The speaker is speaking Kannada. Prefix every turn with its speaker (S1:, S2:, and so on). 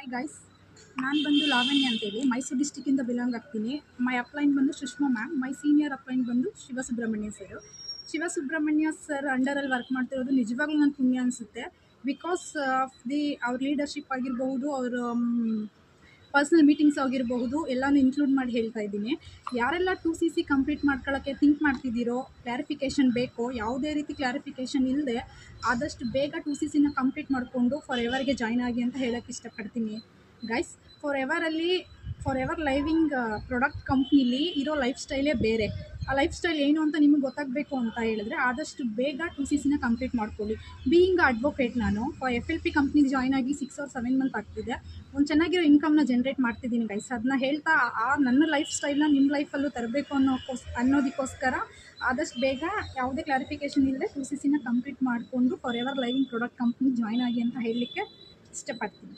S1: ಹಾಯ್ ಗೈಸ್ ನಾನು ಬಂದು ಲಾವಣ್ಯ ಅಂತೇಳಿ. ಮೈಸೂರು ಡಿಸ್ಟಿಕ್ಕಿಂದ ಬಿಲಾಂಗ್ ಆಗ್ತೀನಿ. ಮೈ ಅಪ್ಲೈನ್ ಬಂದು Sushma ma'am my senior upline ಬಂದು ಶಿವಸುಬ್ರಹ್ಮಣ್ಯ ಸರ್ ಶಿವಸುಬ್ರಹ್ಮಣ್ಯ ಸರ್ ಅಂಡರಲ್ಲಿ ವರ್ಕ್ ಮಾಡ್ತಿರೋದು ನಿಜವಾಗ್ಲೂ ನನ್ನ ಪುಣ್ಯ ಅನಿಸುತ್ತೆ. ಬಿಕಾಸ್ ಆಫ್ ದಿ ಅವ್ರ ಲೀಡರ್ಶಿಪ್ ಆಗಿರಬಹುದು, ಅವರ ಪರ್ಸ್ನಲ್ ಮೀಟಿಂಗ್ಸ್ ಆಗಿರಬಹುದು, ಎಲ್ಲನೂ ಇನ್ಕ್ಲೂಡ್ ಮಾಡಿ ಹೇಳ್ತಾ ಇದ್ದೀನಿ. ಯಾರೆಲ್ಲ ಟು ಸಿ ಸಿ ಕಂಪ್ಲೀಟ್ ಮಾಡ್ಕೊಳ್ಳೋಕ್ಕೆ ಥಿಂಕ್ ಮಾಡ್ತಿದ್ದೀರೋ ಕ್ಲಾರಿಫಿಕೇಷನ್ ಬೇಕೋ, ಯಾವುದೇ ರೀತಿ ಕ್ಲಾರಿಫಿಕೇಷನ್ ಇಲ್ಲದೆ ಆದಷ್ಟು ಬೇಗ ಟು ಸಿ ಸಿನ ಕಂಪ್ಲೀಟ್ ಮಾಡಿಕೊಂಡು ಫಾರ್ ಎವರ್ಗೆ ಜಾಯ್ನ್ ಆಗಿ ಅಂತ ಹೇಳೋಕ್ಕೆ ಇಷ್ಟಪಡ್ತೀನಿ. ಗೈಸ್ ಫಾರ್ ಎವರಲ್ಲಿ ಫಾರ್ ಎವರ್ ಲೈವಿಂಗ್ ಪ್ರಾಡಕ್ಟ್ ಕಂಪ್ನಿಲಿ ಇರೋ ಲೈಫ್ ಸ್ಟೈಲೇ ಬೇರೆ. ಆ ಲೈಫ್ ಸ್ಟೈಲ್ ಏನು ಅಂತ ನಿಮಗೆ ಗೊತ್ತಾಗಬೇಕು ಅಂತ ಹೇಳಿದ್ರೆ ಆದಷ್ಟು ಬೇಗ ಟು ಸಿ ಸಿನ ಕಂಪ್ಲೀಟ್ ಮಾಡ್ಕೊಳ್ಳಿ. ಬೀಯಿಂಗ್ ಅಡ್ವೊಕೇಟ್ ನಾನು ಎಫ್ ಎಲ್ ಪಿ ಕಂಪ್ನಿಗೆ ಜಾಯ್ನ್ ಆಗಿ ಸಿಕ್ಸ್ ಆರ್ ಸೆವೆನ್ ಮಂತ್ ಆಗ್ತಿದೆ. ಒಂದು ಚೆನ್ನಾಗಿರೋ ಇನ್ಕಮ್ನ ಜನ್ರೇಟ್ ಮಾಡ್ತಿದ್ದೀನಿ ಗೈಸ್ ಅದನ್ನ ಹೇಳ್ತಾ ಆ ನನ್ನ ಲೈಫ್ ಸ್ಟೈಲ್ನ ನಿಮ್ಮ ಲೈಫಲ್ಲೂ ತರಬೇಕು ಅನ್ನೋಕ್ಕೋಸ್ ಅನ್ನೋದಕ್ಕೋಸ್ಕರ ಆದಷ್ಟು ಬೇಗ ಯಾವುದೇ ಕ್ಲಾರಿಫಿಕೇಷನ್ ಇಲ್ಲದೆ ಟು ಸಿ ಸಿನ ಕಂಪ್ಲೀಟ್ ಮಾಡಿಕೊಂಡು ಫಾರ್ ಎವರ್ ಲೈವಿಂಗ್ ಪ್ರಾಡಕ್ಟ್ ಕಂಪ್ನಿಗೆ ಜಾಯ್ನ್ ಆಗಿ ಅಂತ ಹೇಳಲಿಕ್ಕೆ ಇಷ್ಟಪಡ್ತೀನಿ.